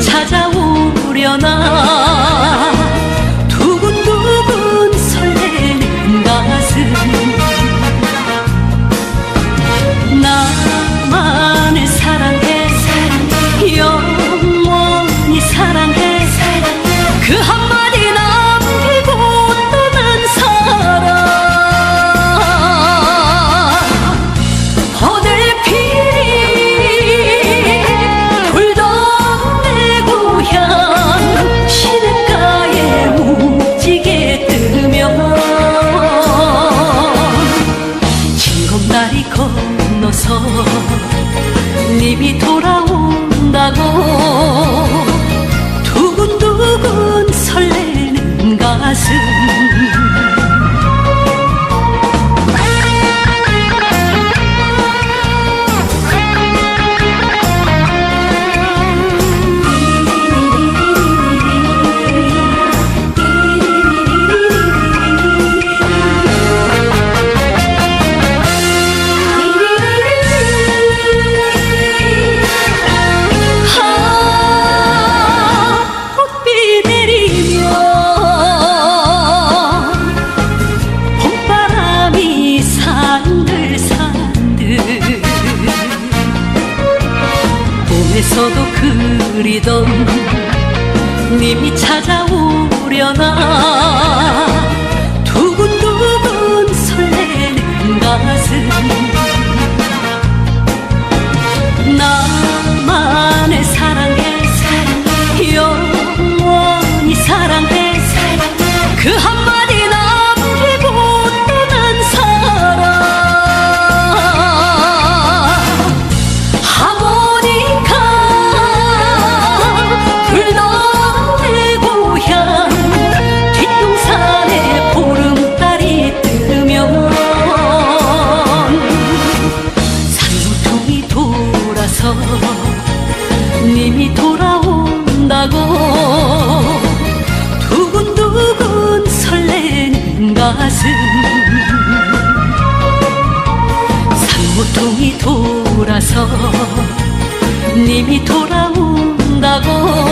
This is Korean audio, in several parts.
찾아오려나? 날 건너서 님이 돌아온다고 두근두근 설레는 가슴. 그리던 님이 찾아오려나? 님이 돌아온다고 두근두근 설레는 가슴. 산모통이 돌아서 님이 돌아온다고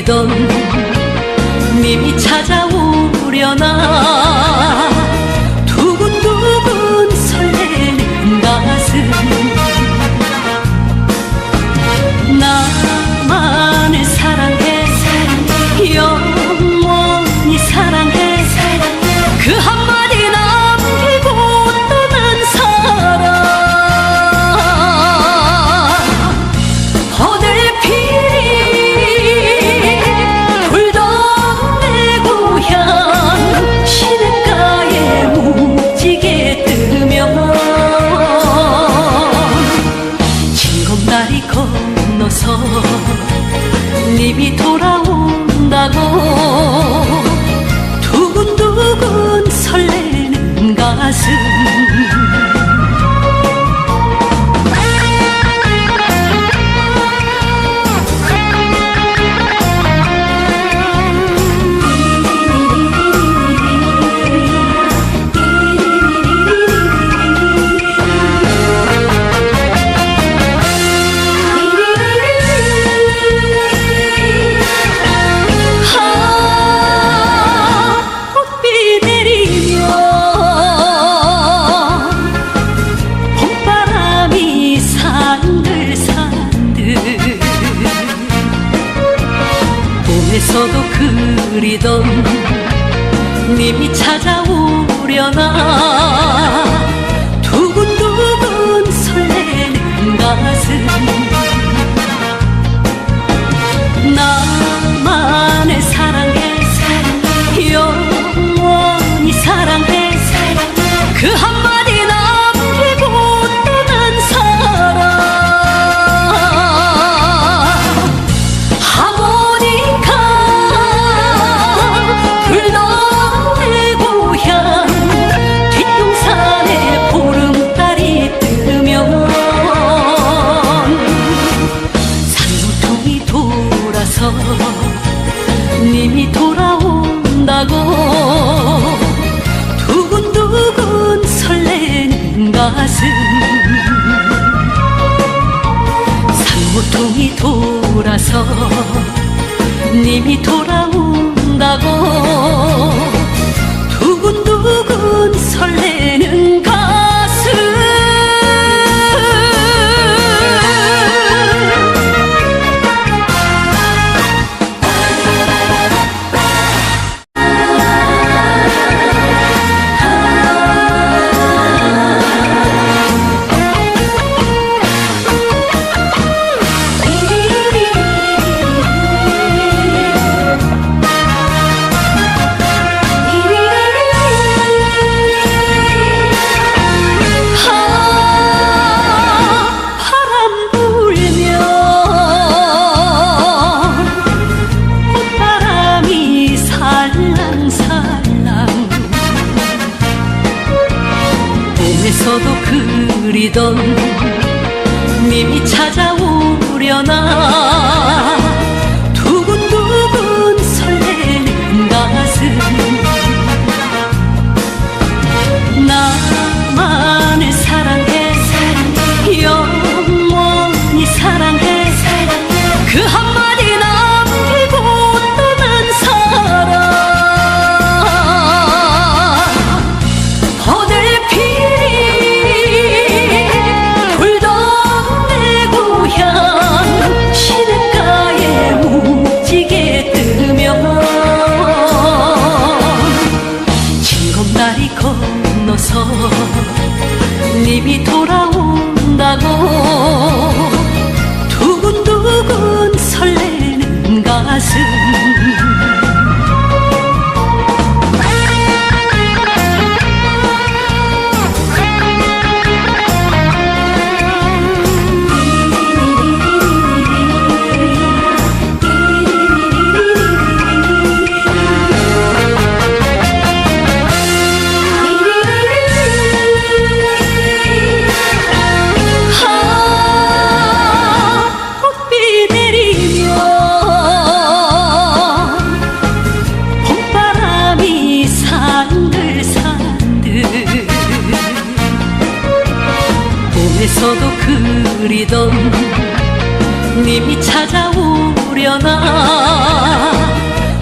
fidan 그리던 님이 찾아 떨리는 가슴. 산모통이 돌아서 님이 돌아온다고 두근두근 설레는 저도 그리던 님이 찾아오려나? 그리던 님이 찾아오려나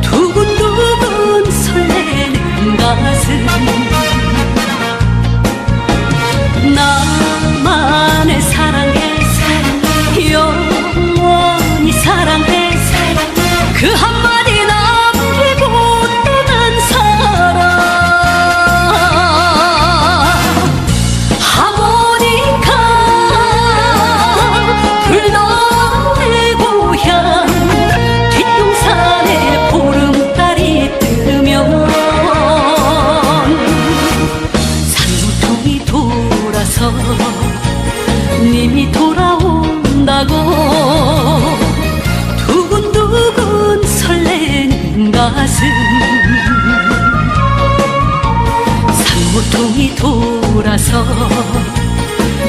두근두근 설레는 가슴. 나만의 사랑해 영원히 사랑해 그 한번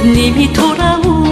님이 돌아오